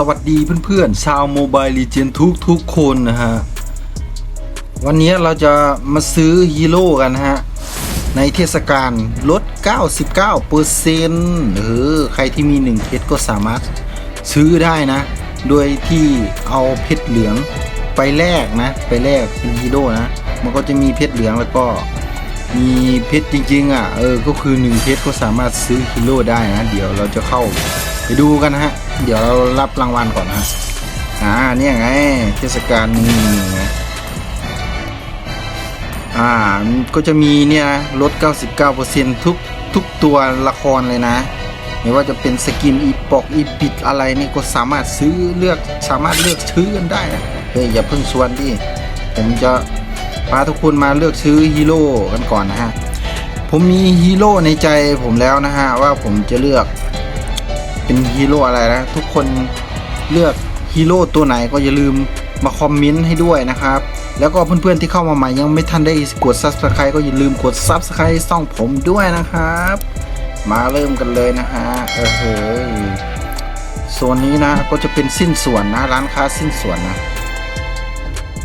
สวัสดีเพื่อนๆ ชาวโมบายลีเจนทุกทุกๆคนนะฮะ วันนี้เราจะมาซื้อฮีโร่กันนะฮะ ในเทศกาลลด 99%เออใครที่มี 1 เพชรก็สามารถซื้อได้นะ โดยที่เอาเพชรเหลืองไปแลกนะ ไปแลกเป็นฮีโร่นะ มันก็จะมีเพชรเหลืองแล้วก็มีเพชรจริงๆอะเออก็คือ 1 เพชรก็สามารถซื้อฮีโร่ได้นะ เดี๋ยวเราจะเข้า ไปดูกันนะฮะ เดี๋ยวเรารับรางวัลก่อนนะฮะอ่าเนี่ยไงเทศกาลนี้อ่าก็จะมีเนี่ยลด 99%ทุกทุกตัวละครเลยนะไม่ว่าจะเป็นสกินอีปอกอีปิดอะไรนี่ก็สามารถซื้อเลือกสามารถเลือกซื้อกันได้นะเฮ้ยอย่าเพิ่งชวนดิผมจะพาทุกคนมาเลือกซื้อฮีโร่กันก่อนนะฮะผมมีฮีโร่ในใจผมแล้วนะฮะว่าผมจะเลือก เป็นฮีโร่อะไรนะ ทุกคนเลือกฮีโร่ตัวไหนก็อย่าลืมมาคอมเมนต์ให้ด้วยนะครับ แล้วก็เพื่อนๆที่เข้ามาใหม่ยังไม่ทันได้กด Subscribe ก็อย่าลืมกด Subscribe ช่องผมด้วยนะครับ มาเริ่มกันเลยนะฮะเออเฮ้ยโซนนี้นะก็จะเป็นสิ้นส่วนนะ ร้านค้าสิ้นส่วนนะ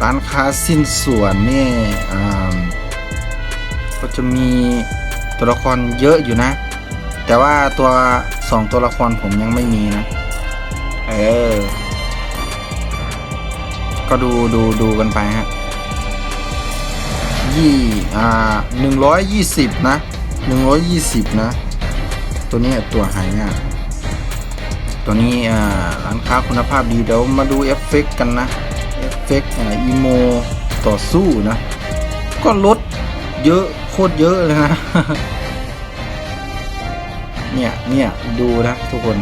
ร้านค้าสิ้นส่วนนี่อ่าก็จะมีตัวละครเยอะอยู่นะ แต่ว่าตัวสองตัวละครผมยังไม่มีนะ เออ ก็ดูดูดูกันไปฮะยี่อ่าหนึ่งร้อยยี่สิบนะหนึ่งร้อยยี่สิบนะ ตัวนี้ตัวหายากตัวนี้อ่าร้านค้าคุณภาพดีเดี๋ยวมาดูเอฟเฟกต์กันนะเอฟเฟกต์อ่าอีโมต่อสู้นะ ก็ลดเยอะโคตรเยอะเลยนะ เนี่ยเนี่ยดูนะทุกคน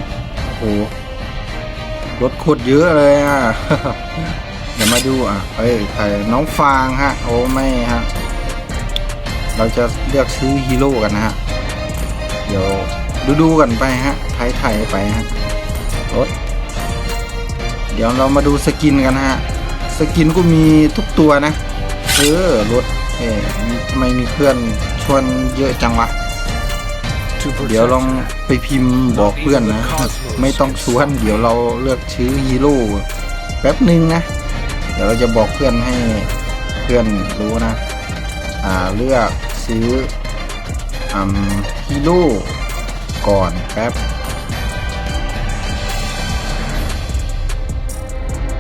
โอ้โหลดโคตรเยอะเลยอะเดี๋ยวมาดูอะเอ้ยใครน้องฟางฮะ โอ้ไม่ฮะ เราจะเลือกซื้อฮีโร่กันนะฮะ เดี๋ยวดูดูกันไปฮะไทยไทยไปฮะรถเดี๋ยวเรามาดูสกินกันฮะ สกินก็มีทุกตัวนะ เออรถเอ๊ะทำไมมีเพื่อนชวนเยอะจังวะ เดี๋ยวลองไปพิมพ์บอกเพื่อนนะ ไม่ต้องชวน เดี๋ยวเราเลือกชื่อฮีโร่แป๊บหนึ่งนะ เดี๋ยวเราจะบอกเพื่อนให้เพื่อนรู้นะ อ่าเลือกซื้ออืมฮีโร่ก่อนแป๊บ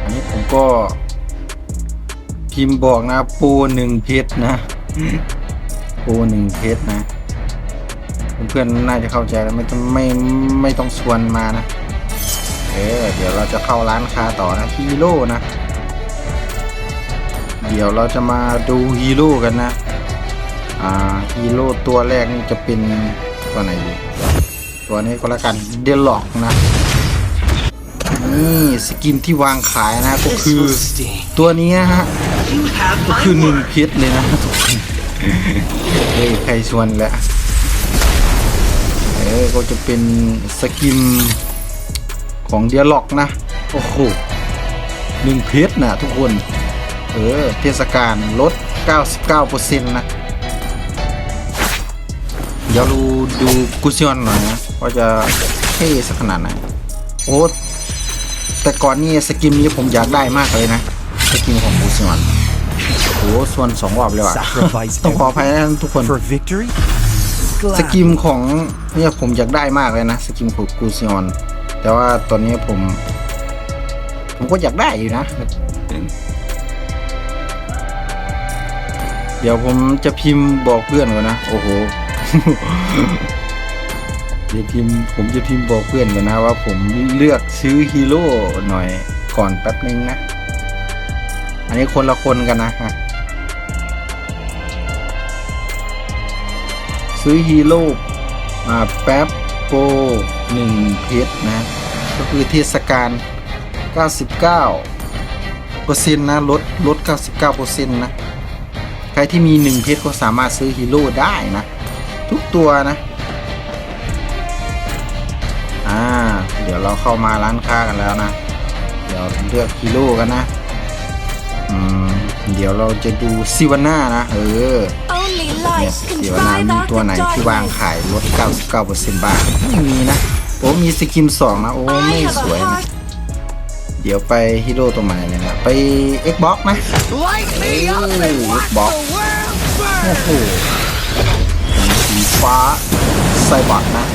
อันนี้ผมก็พิมพ์บอกนะ โปรหนึ่งเพชรนะ โปรหนึ่งเพชรนะ เพื่อนๆน่าจะเข้าใจแล้วไม่ต้องไม่ไม่ต้องชวนมานะ เออเดี๋ยวเราจะเข้าร้านค้าต่อนะฮีโร่นะ เดี๋ยวเราจะมาดูฮีโร่กันนะ อ่าฮีโร่ตัวแรกนี่จะเป็นตัวไหนดีตัวนี้ก็แล้วกันเดลล็อกนะนี่สกินที่วางขายนะก็คือตัวนี้ฮะก็คือหนึ่งเพชรเลยนะทุกคนเฮ้ยใครชวนแล้ว ออก็จะเป็นสกินของเดียล็อกนะ โอ้โหหนึ่งเพชรนะทุกคน เออ เทศกาลลด 99%นะ เดี๋ยวดูดูกุซิออนหน่อยนะว่าจะเท่สักขนาดไหนโอ้แต่ก่อนนี่สกินนี้ผมอยากได้มากเลยนะ สกินของกุซิออนโอ้ส่วนสองรอบเลยว่ะ Sacrifice ต้องขออภัยนะทุกคน for victory? สกิมของเนี่ยผมอยากได้มากเลยนะสกิมของกูซิออน แต่ว่าตอนนี้ผม ผมก็อยากได้อยู่นะ เดี๋ยวผมจะพิมพ์บอกเพื่อนก่อนนะ โอ้โหเดี๋ยวพิมพ์ผมจะพิมพ์บอกเพื่อนก่อนนะว่าผมเลือกซื้อฮีโร่หน่อยก่อนแป๊บนึงนะ อันนี้คนละคนกันนะ ซื้อฮีโร่แป๊บโปรหนึ่งเพชรนะ ก็คือเทศกาล 99เปอร์เซ็นต์นะลดลด 99เปอร์เซ็นต์นะ ใครที่มี 1 เพชรก็สามารถซื้อฮีโร่ได้นะ ทุกตัวนะ อ่า เดี๋ยวเราเข้ามาร้านค้ากันแล้วนะ เดี๋ยวเลือกฮีโร่กันนะ เดี๋ยวเราจะดูซิวาน่านะ เออ Only เนี่ย light can เดี๋ยวนะ drive มี out ตัวไหน the ที่วาง darkness. ขายลด 99%บ้างไม่มีนะ โอ้มีสกินสองนะ โอ้ ไม่ I have สวย a นะ heart เดี๋ยวไปฮีโร่ตัวใหม่เลยนะไป Xbox นะ Light me up and watch the Box. world โอ้ burn! โหสีฟ้าไซบัตนะ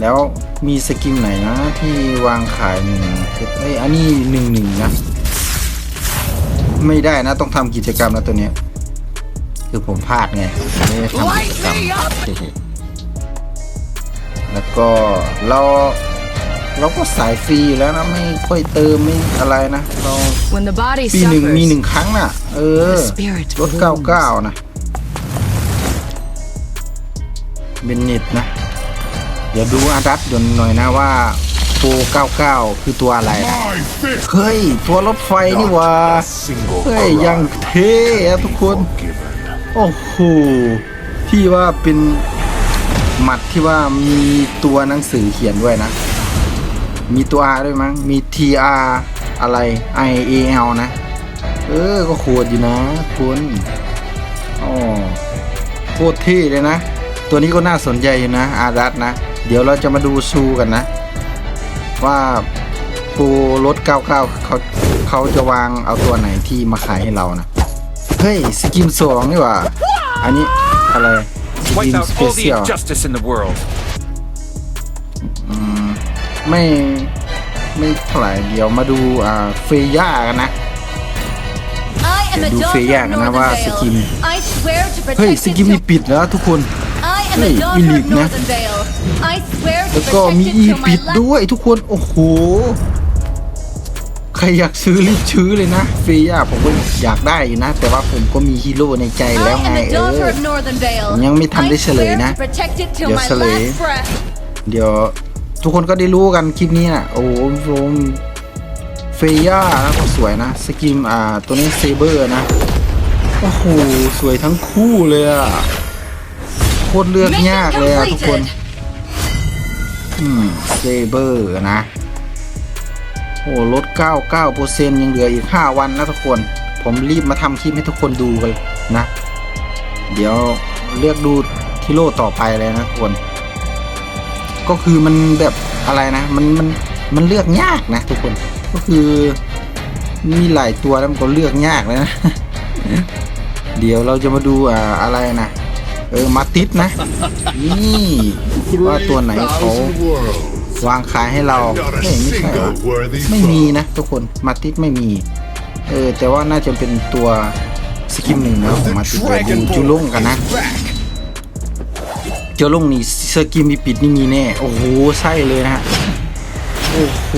แล้วมีสกินไหนนะที่วางขายหนึ่งเอ้ยอันนี้หนึ่งหนึ่งนะ ไม่ได้นะ ต้องทำกิจกรรมนะตัวเนี้ยคือผมพลาดไงไม่ได้ทำกิจกรรมแล้วก็เราเราก็สายฟรีอยู่แล้วนะไม่ค่อยเติมไม่อะไรนะเรา When the body ปีหนึ่งมีหนึ่ง suffers, ครั้งน่ะ เออ the spirit รถ blooms. 99นะเบนเน็ตนะ เดี๋ยวดูอาดัตยนหน่อยนะว่าโปร99 คือตัวอะไรนะ My fist เฮ้ย ตัวรถไฟนี่หว่า single เฮ้ย ยังเท่อะทุกคน given. โอ้โห ที่ว่าเป็นหมัดที่ว่ามีตัวหนังสือเขียนด้วยนะ มีตัว R ด้วยมั้ง มี TR อะไร IAL นะ เออ ก็โคตรอยู่นะคุณอ๋อโคตรเท่เลยนะ ตัวนี้ก็น่าสนใจอยู่นะ อารัตนะ เดี๋ยวเราจะมาดูชูกันนะ ว่าปูรถ 99 เขาเขาจะวางเอาตัวไหนที่มาขายให้เรานะ เฮ้ย สกิมสองนี่หว่า อันนี้อะไร สกิ Wipe ม out สเป all เชี the ยล injustice in the world. ไม่ไม่เท่าไหร่เดี๋ยวมาดูอ่าเฟย่ากันนะ I am a ดู daughter เฟย่า of กันนะว่า Northern สกิม Vale. I swear to เฮ้ย protect ส it กิม till นี่ปิดแล้วทุกคน I am เฮ้ย a daughter อีลิ of กนะ Northern Vale. I swear แล้ว to ก็ protect มี it อี till ปิ my ด last ด้วยทุกคน โอ้โห ใครอยากซื้อรีบซื้อเลยนะเฟย่าผมก็อยากได้อยู่นะ แต่ว่าผมก็มีฮีโร่ในใจ I แล้วไง am a เอ daughter อ of Northern Vale. ยังไม่ทันได้เฉลย I นะ swear to protect it till เดี๋ยว my เฉลย last breath. เดี๋ยวทุกคนก็ได้รู้กันคลิปนี้นะโอ้โหโรมเฟย่านะก็สวยนะ สกิมอ่าตัวนี้เซเบอร์นะ โอ้โห สวยทั้งคู่เลยอะโคตรเลือกยากเลยอะทุกคนอืม เซเบอร์นะ โอ้ลด 99%ยังเหลืออีก 5 วันนะทุกคน ผมรีบมาทำคลิปให้ทุกคนดูกันนะ เดี๋ยวเลือกดูที่โลต่อไปเลยนะทุกคน ก็คือมันแบบอะไรนะ มันมันมันเลือกยากนะทุกคน ก็คือมีหลายตัวแล้วมันก็เลือกยากเลยนะ เดี๋ยวเราจะมาดูอ่าอะไรนะ เออมาติดนะ นี่ว่าตัวไหนเขา Thousand worlds. วางขายให้เรา Not เฮ้ย a ไม่ใช่เหรอ single worthy ไม่มี foe. นะทุกคนมาติดไม่มี เออแต่ว่าน่าจะเป็นตัวสกิมหนึ่งนะของ The มาติดเดี๋ยวดู Dragon จูลง Ball กันนะ is back. เจอลงนี่สกิมมีปิดนี่มีแน่โอ้โหใช่เลยนะฮะโอ้โห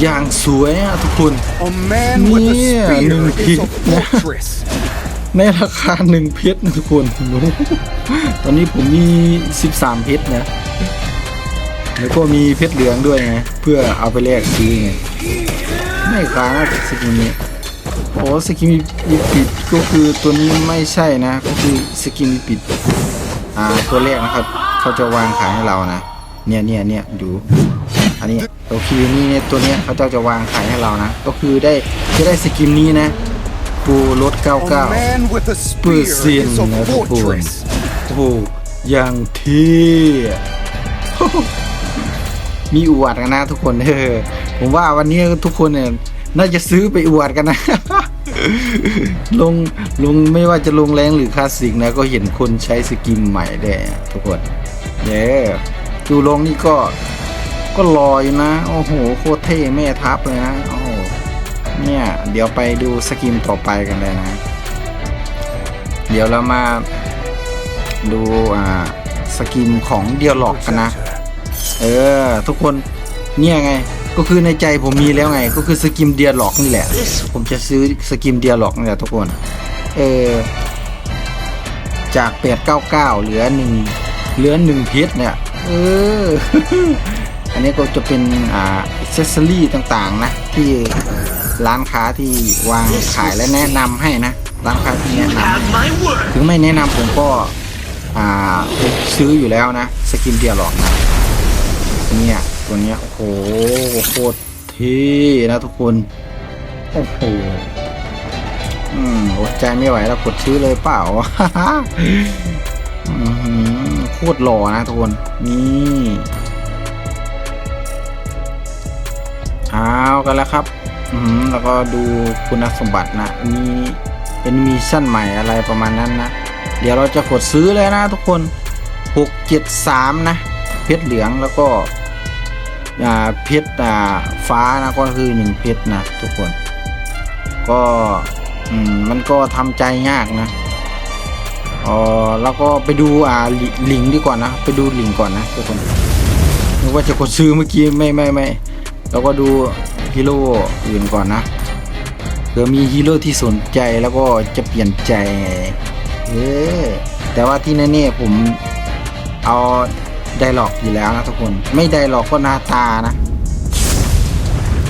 อย่างสวยอะทุกคน A man with a Yeah, spear nung is a kid. ในราคาหนึ่งเพชรนะทุกคนตอนนี้ผมมี 13 เพชรนะ แล้วก็มีเพชรเหลืองด้วยไง เพื่อเอาไปแลกซื้อไง ไม่ค้านะสกินนี้โอ้สกินมีปิดก็คือตัวนี้ไม่ใช่นะ ก็คือสกินมีปิด อ่า ตัวแรกนะครับ เขาจะวางขายให้เรานะ เนี่ยเนี่ยเนี่ยดู อันนี้โอเคนี่เนี่ยตัวเนี้ยเขาจะจะวางขายให้เรานะ ก็คือได้จะได้สกินนี้นะ ปูรถ A 99 man with a เปอ spear ร์เซ็น is ต์ a นะทุกคน fortress. โอ้โหอย่างเท่อะมีอวดกันนะทุกคนเออผมว่าวันนี้ทุกคนเนี่ยน่าจะซื้อไปอวดกันนะ ลงลงไม่ว่าจะลงแรงหรือคลาสสิกนะ ก็เห็นคนใช้สกินใหม่ได้วยทุกคนเย้ดูลงนี่ก็ก็ลอยนะ โอ้โห โคตรเท่แม่ทัพเลยนะโอ้โห เดี๋ยวไปดูสกินต่อไปกันเลยนะ เดี๋ยวเรามาดูอ่าสกินของเดียล็อกกันนะ เออ ทุกคนเนี่ยไงก็คือในใจผมมีแล้วไง ก็คือสกิมเดียร์ล็อกนี่แหละ ผมจะซื้อสกิมเดียร์ล็อกนี่แหละทุกคน เออจาก 899 เหลือหนึ่งเหลือหนึ่งเพชรเนี่ยเอออันนี้ก็จะเป็นอ่าเซสซอรี่ต่างๆนะ ที่ ร้านค้าที่วางขายและแนะนำให้นะ ร้านค้าที่แนะนำถึงไม่แนะนำผมก็อ่าซื้ออยู่แล้วนะ สกินเดียหรอกนะเนี่ยตัวเนี้ยโอ้โหโคตรเท่นะทุกคนโอ้โหอืมอดใจไม่ไหวแล้วกดซื้อเลยเปล่าอื้อหือโคตรหล่อนะทุกคนนี่เอากันแล้วครับอืม แล้วก็ดูคุณสมบัตินะมีเป็นมีชั่นใหม่อะไรประมาณนั้นนะ เดี๋ยวเราจะกดซื้อเลยนะทุกคน 673 นะ เพชรเหลืองแล้วก็เพชรฟ้านะก็คือ1เพชรนะทุกคน ก็มันก็ทำใจยากนะอ๋อแล้วก็ไปดูอ่าลิลิงดีกว่านะ ไปดูลิงก์ก่อนนะทุกคนนึกว่าจะกดซื้อเมื่อกี้ไม่ไม่ไม่แล้วก็ดู ฮีโร่อื่นก่อนนะเผื่อมีฮีโร่ที่สนใจแล้วก็จะเปลี่ยนใจเออแต่ว่าที่แน่ๆผมเอาไดร็อกอยู่แล้วนะทุกคน ไม่ไดร็อกก็หน้าตานะ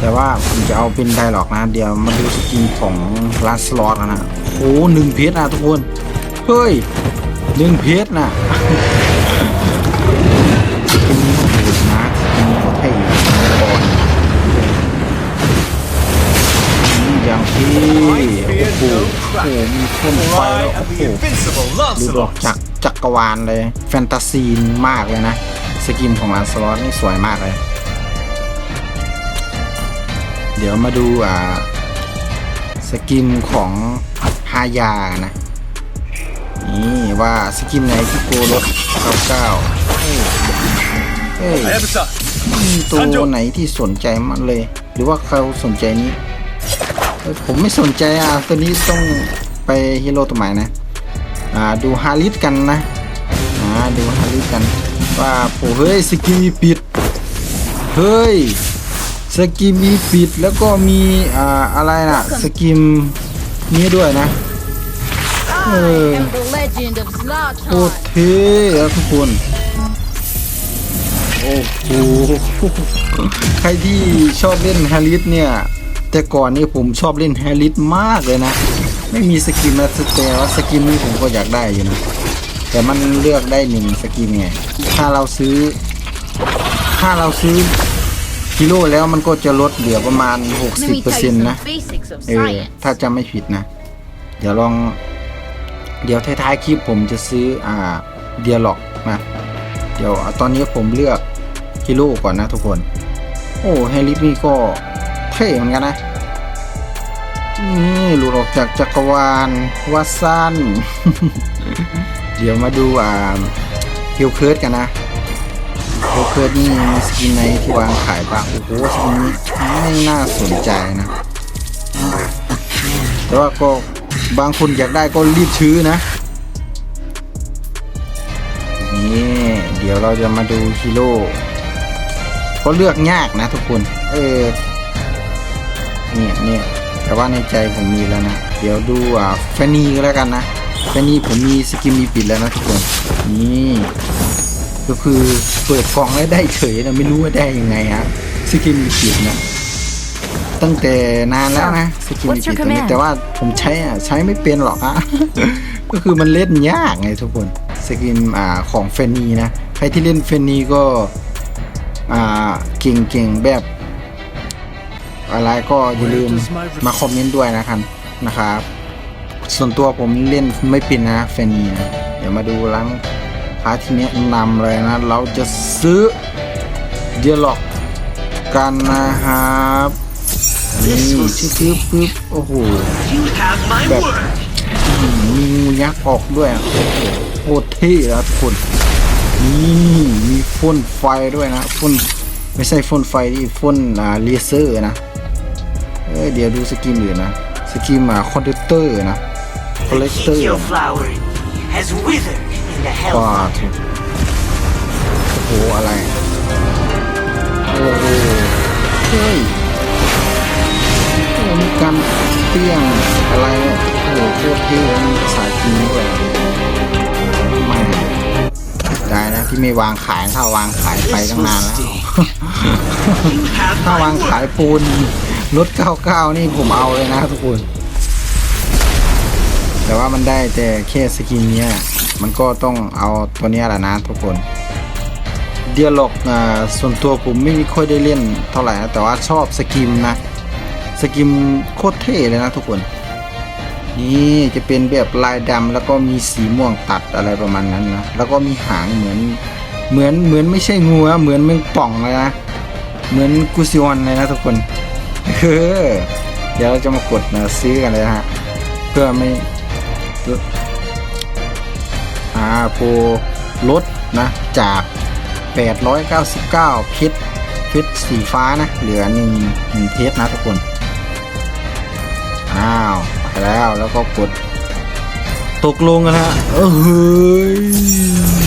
แต่ว่าผมจะเอาเป็นไดร็อกนะ เดี๋ยวมาดูสกินของลาสลอตนะโอ้หนึ่งเพชรนะทุกคน เฮ้ยหนึ่งเพชรนะ ที่โอ้โหโอ้โหมีพ่นไฟแล้วโอ้โห invincible ดูดอกจากจักรวาลเลย แฟนตาซีนมากเลยนะ สกินของลานสลอตนี่สวยมากเลย เดี๋ยวมาดูอ่าสกินของฮายานะ นี่ว่าสกินไหนที่โกรถ99เฮ้ยเฮ้ย Avatar, มีตัวไหนที่สนใจมันเลย หรือว่าเขาสนใจนี้เอ้ย ผมไม่สนใจอะตัวนี้ต้องไปฮีโร่ตัวใหม่นะ อ่าดูฮาริสกันนะอ่าดูฮาริสกัน ว่าโอ้เฮ้ยสกิมีปิด เฮ้ยสกิมีปิดแล้วก็มีอ่าอะไรน่ะสกิมนี้ด้วยนะเออโคตรเท่อะทุกคนโอ้โหใครที่ชอบเล่นฮร์ริสเนี่ย แต่ก่อนนี่ผมชอบเล่นแฮร์ริสมากเลยนะ ไม่มีสกินนะแต่ว่าสกินนี้ผมก็อยากได้อยู่นะ แต่มันเลือกได้หนึ่งสกินไงถ้าเราซื้อ ถ้าเราซื้อกิโลแล้วมันก็จะลดเหลือประมาณ 60%นะเออถ้าจำไม่ผิดนะ เดี๋ยวลอง เดี๋ยวท้ายๆคลิปผมจะซื้ออ่าเดียล็อกนะเดี๋ยวตอนนี้ผมเลือกกิโลก่อนนะทุกคน โอ้เฮลิปนี่ก็ เท่เหมือนกันนะนี่หลุดออกจากจักรวาลวัดสั้น เดี๋ยวมาดูอ่าฮิวเคิร์ดกันนะฮิวเคิร์ดนี่มีสกินไหนที่วางขายบ้างโอ้โหสกินนี้ไม่น่าสนใจนะ แต่ว่าก็บางคนอยากได้ก็รีบซื้อนะนี่เดี๋ยวเราจะมาดูฮีโร่ก็เลือกยากนะทุกคน เออ เนี่ยเนี่ยแต่ว่าในใจผมมีแล้วนะ เดี๋ยวดูอ่าแฟนนีก็แล้วกันนะแฟนนีผมมีสกิมมีปิดแล้วนะทุกคนนี่ก็คือเปิดกล่องแล้วได้เฉยนะไม่รู้ว่าได้ยังไงฮะสกิมมีปิดนะตั้งแต่นานแล้วนะสกิมมี What's ปิ your ดตัวนี้ command? แต่ว่าผมใช้อะใช้ไม่เป็นหรอกฮะก็คือมันเล่นยากไงทุกคนสกินอ่าของเฟนนีนะใครที่เล่นเฟนนีก็อ่าเก่งๆแบบ อะไรก็อย่าลืมมาคอมเมนต์ด้วยนะครับนะครับ ส่วนตัวผมเล่นไม่เป็นนะเฟนนีนะเดี๋ยวมาดูร้านค้าที่แนะนำเลยนะ เราจะซื้อเดียล็อกกันนะครับนี่ชื่อปึ๊บโอ้โหแบบอืมมีงูยักษ์ออกด้วยโอ้โหโคตรเท่แล้วทุกคนนี่มีพ่นไฟด้วยนะพ่นไม่ใช่พ่นไฟที่พ่นอ่าเลเซอร์นะ เอ้ยเดี๋ยวดูสกินอื่นนะ สกินอ่าคอนเดเตอร์นะคอลเลกเตอร์ Kikyo flower has withered in the กว่า hell. ถูกโอ้โหอะไร โอ้โหเฮ้ยโอ้โหมีการเปี้ยงอะไรเนี่ยโอ้โหโคตรเท่แล้วมีภาษาจีนด้วยไม่ได้นะที่ไม่วางขายถ้าวางขายไปตั้งนานแล้ว ถ้าวางขายปูน รถ 99 นี่ผมเอาเลยนะทุกคน แต่ว่ามันได้แต่แค่สกินเนี้ย มันก็ต้องเอาตัวนี้แหละนะทุกคน เดียล็อกส่วนตัวผมไม่ค่อยได้เล่นเท่าไหร่นะ แต่ว่าชอบสกิมนะ สกิมโคตรเท่เลยนะทุกคน นี่จะเป็นแบบลายดำแล้วก็มีสีม่วงตัดอะไรประมาณนั้นนะ แล้วก็มีหางเหมือนเหมือนเหมือนไม่ใช่งูนะเหมือนแมงป่องเลยนะ เหมือนกุซิออนเลยนะทุกคน เออเดี๋ยวเราจะมากดนะซื้อกันเลยนะฮะ เพื่อไม่อ่าโปรลดนะ จาก 899 เพชรเพชรสีฟ้านะ เหลือหนึ่งหนึ่งเพชรนะทุกคน อ้าว ไปแล้วแล้วก็กดตกลงกันฮะเอ้ย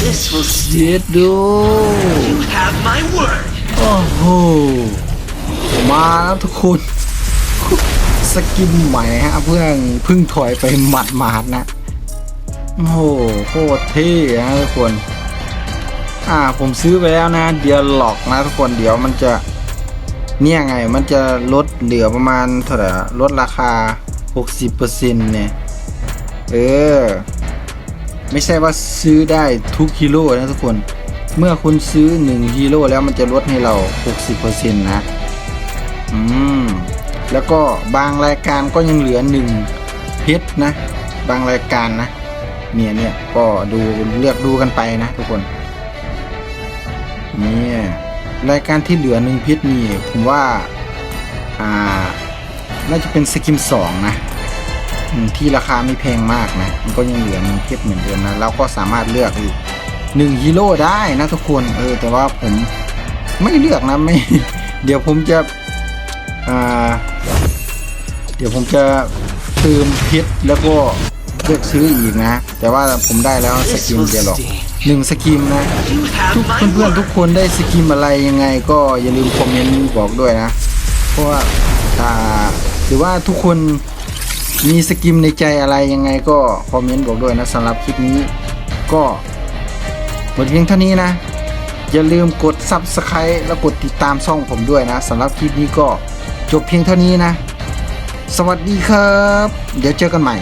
This will เย็ดดู you have my word. โอ้โห มาแล้วทุกคน สกินใหม่ฮะเพื่อนเพิ่งถอยไปหมัดหมาดนะโอ้โหโคตรเท่นะทุกคน อ่าผมซื้อไปแล้วนะ เดียวหลอกนะทุกคนเดี๋ยวมันจะเนี่ยไงมันจะลดเหลือประมาณเท่าไหร่ลดราคา 60%เนี่ยเออ ไม่ใช่ว่าซื้อได้ทุกฮีโร่นะทุกคน เมื่อคุณซื้อ1ฮีโร่แล้วมันจะลดให้เรา 60%นะ อืมแล้วก็บางรายการก็ยังเหลือ1เพชรนะ บางรายการนะ เนี่ยเนี่ยก็ดูเลือกดูกันไปนะทุกคนเนี่ยรายการที่เหลือหนึ่งเพชรนี่ผมว่าอ่าน่าจะเป็นสกิมสองนะที่ราคาไม่แพงมากนะ มันก็ยังเหลือหนึ่งเพชรเหมือนเดิมนะเราก็สามารถเลือกอีกหนึ่งฮีโร่ได้นะทุกคนเออแต่ว่าผมไม่เลือกนะไม่ เดี๋ยวผมจะ อ่า เดี๋ยวผมจะเติมเพชรแล้วก็เลือกซื้ออีกนะ แต่ว่าผมได้แล้วส This กิน will เดียวหรอก sting. หนึ่งสกินนะ You have ทุก my เพื่อนๆทุก word. คนได้สกิมอะไรยังไง ก็อย่าลืมคอมเมนต์บอกด้วยนะ เพราะว่าถ้าหรือว่าทุกคนมีสกิมในใจอะไรยังไงก็คอมเมนต์บอกด้วยนะสำหรับคลิปนี้ก็หมดเพียงเท่านี้นะ อย่าลืมกด Subscribe แล้วกดติดตามช่องผมด้วยนะสำหรับคลิปนี้ก็ จบเพียงเท่านี้นะ สวัสดีครับ เดี๋ยวเจอกันใหม่